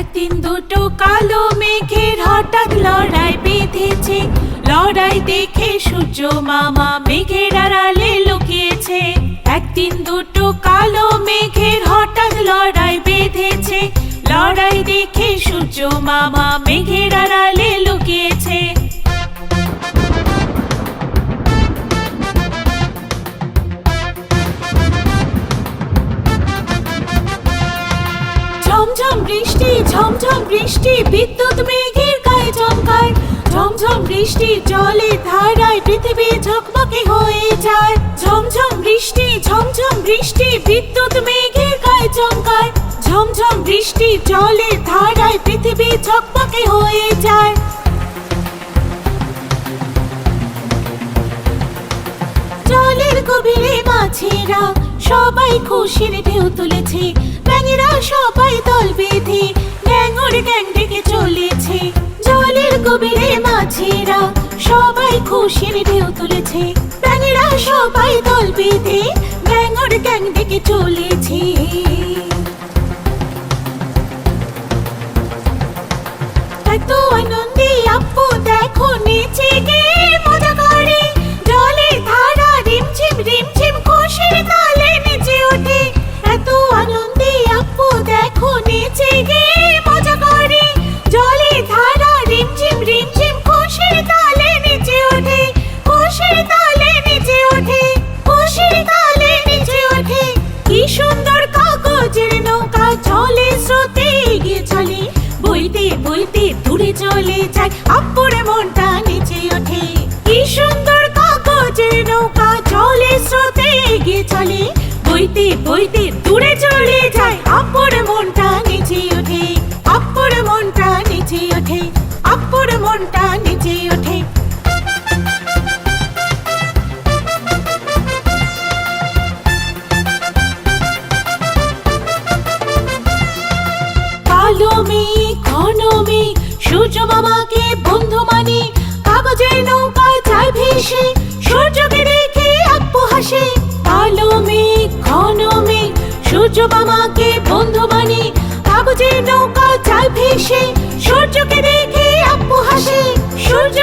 একদিন দুটো কালো মেঘের হঠাৎ লড়াই বেঁধেছে। লড়াই দেখে সূর্য মামা মেঘের আড়ালে লুকিয়েছে। একদিন দুটো কালো মেঘের হঠাৎ লড়াই বেঁধেছে। লড়াই দেখে সূর্য মামা মেঘের আড়ালে লুকিয়েছে। ঝমঝম বৃষ্টি ঝমঝম বৃষ্টি, বিদ্যুৎ ঝমঝম বৃষ্টি জলে ধারায় পৃথিবী ঝকমকে হয়ে যায়। ঝমঝম বৃষ্টি ঝমঝম বৃষ্টি, বিদ্যুৎ মেঘের গায়ে চমকায়। ঝমঝম বৃষ্টি জলে ধারায় পৃথিবী ঝকমকে হয়ে যায়। জলের গভীরে মাছেরা সবাই খুশির ঢেউ তুলেছে। ব্যাঙেরা সবাই দল বেঁধে গ্যাং ডেকে খুশির ঢেউ তুলেছে। প্রাণীরা সবাই দল বেঁধে ব্যাঙর গ্যাং দেখে চলেছে বইতে দূরে চলে যায় আপ্পরে মনটা নিচে ওঠে। কি সুন্দর কাগজের নৌকা চলে, স্রোতে এগিয়ে চলে। বইতে বইতে দূরে চলে যায় আপ্পর মনটা নিচে ওঠে। আপ্পর মনটা নিচে ওঠে আপ্পর মনটা নিচে ওঠে। কালো মেঘ সূর্য মামাকে বন্ধু মানে কাগজের নৌকায় যায় ভেসে, সূর্যকে আপু হাসে। কলমে সূর্য মামাকে বন্ধু মানে কাগজের ভেসে, সূর্যকে আপু হাসে। সূর্য